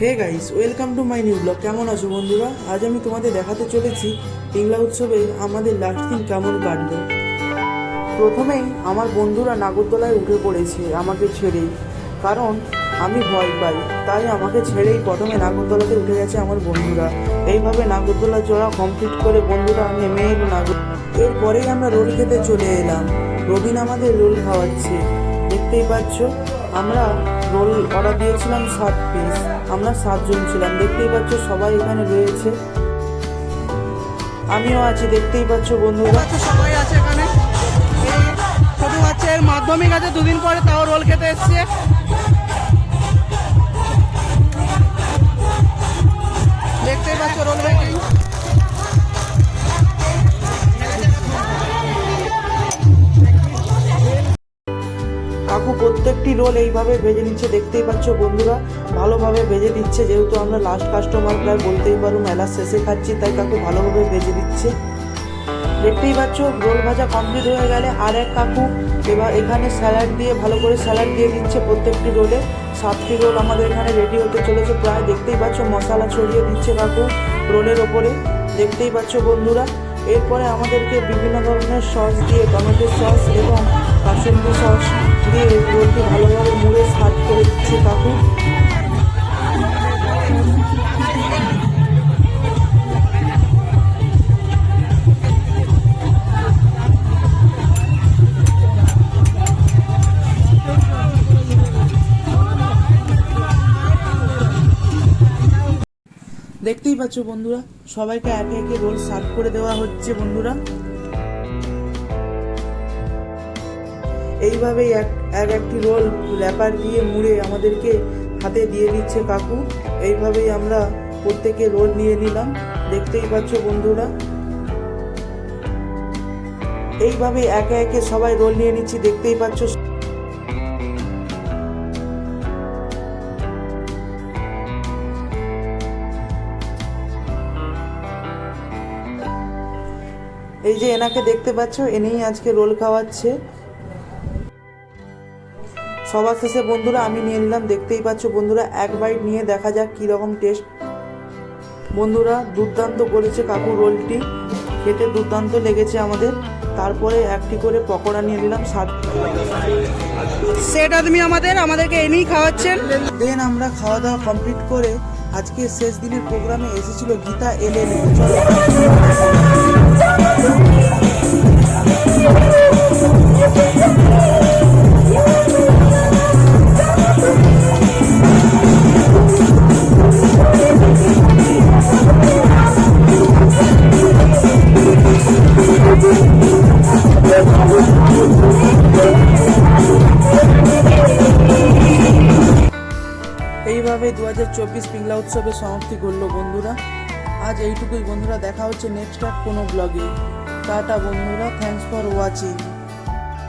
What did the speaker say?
Hey guys welcome to my new blog কেমন আছো বন্ধুরা? আজ আমি তোমাদের দেখাতে চলেছি পিংলা উৎসবে আমাদের লাস্ট দিন কেমন কাটলো। প্রথমেই আমার বন্ধুরা নাগরদোলায় উঠে পড়েছে আমাকে ছেড়েই কারণ আমি ভয় পাই, তাই আমাকে ছেড়েই প্রথমে নাগরদোলাতে উঠে গেছে আমার বন্ধুরা। এইভাবে নাগরদোলা চড়া কমপ্লিট করে বন্ধুরা নেমে এলো নাগর এরপরেই আমরা রোল খেতে চলে এলাম। রবিন আমাদের রোল খাওয়াচ্ছে। দেখতেই পাচ্ছ আমরা রোল অর্ডার দিয়েছিলাম সাত পিস আমরা সাতজন ছিলাম। দেখতেই পাচ্ছ সবাই এখানে রয়েছে। আমিও আছি, দেখতেই পাচ্ছ বন্ধুরা। সবাই আছে এখানে। ছোট বাচ্চার মাধ্যমিক আছে, দুদিন পরে তাও রোল খেতে এসছে। প্রত্যেকটি রোল এইভাবে ভেজে নিচ্ছে, দেখতেই পাচ্ছ বন্ধুরা? ভালোভাবে ভেজে দিচ্ছে, যেহেতু আমরা লাস্ট কাস্টমার প্রায় বলতেই পারো মেলার শেষে খাচ্ছি, তাই কাকু ভালোভাবে ভেজে দিচ্ছে। দেখতেই পাচ্ছ, রোল ভাজা কমপ্লিট হয়ে গেলে আর এক কাকু এবার এখানে স্যালাড দিয়ে, ভালো করে স্যালাড দিয়ে দিচ্ছে প্রত্যেকটি রোলে। সাতটি রোল আমাদের এখানে রেডি হতে চলেছে প্রায়, দেখতেই পাচ্ছ মশলা ছড়িয়ে দিচ্ছে কাকু রোলের ওপরে। দেখতেই পাচ্ছ বন্ধুরা এরপরে আমাদেরকে বিভিন্ন ধরনের সস দিয়ে, টমেটো সস এবং কাসুন্দি সস দিয়ে রোলটি ভালোভাবে মুড়ে সার্ভ করে দিচ্ছে কাকু। দেখতেই পাচ্ছ বন্ধুরা, সবাইকে একে একে রোল সার্ভ করে দেওয়া হচ্ছে বন্ধুরা। এইভাবেই এক এক একটি রোল র্যাপার দিয়ে মুড়ে আমাদেরকে হাতে দিয়ে দিচ্ছে কাকু। এইভাবেই আমরা প্রত্যেকে রোল নিয়ে নিলাম। দেখতেই পাচ্ছ বন্ধুরা। এইভাবে একে একে সবাই রোল নিয়ে নিচ্ছি, দেখতেই পাচ্ছ এই যে এনাকে দেখতে পাচ্ছ এনেই আজকে রোল খাওয়াচ্ছে। সবার শেষে বন্ধুরা আমি নিয়ে নিলাম। দেখতেই পাচ্ছ বন্ধুরা এক বাইট নিয়ে দেখা যাক কীরকম টেস্ট। বন্ধুরা দুর্দান্ত করেছে কাকু রোলটি। খেতে দুর্দান্ত লেগেছে আমাদের। তারপরে একটি করে পকোড়া নিয়ে নিলাম সাত সেট আদমি আমাদের আমাদেরকে এনেই খাওয়াচ্ছেন। দেন আমরা খাওয়া দাওয়া কমপ্লিট করে আজকে শেষ দিনের প্রোগ্রামে এসেছিল গীতা এল এল এইভাবে দু হাজার চব্বিশ পিংলা উৎসবের সমাপ্তি করল বন্ধুরা। আজ এইটুকুই বন্ধুরা, দেখা হচ্ছে নেক্সট কোনো ব্লগে টাটা বন্ধুরা থ্যাংকস ফর ওয়াচিং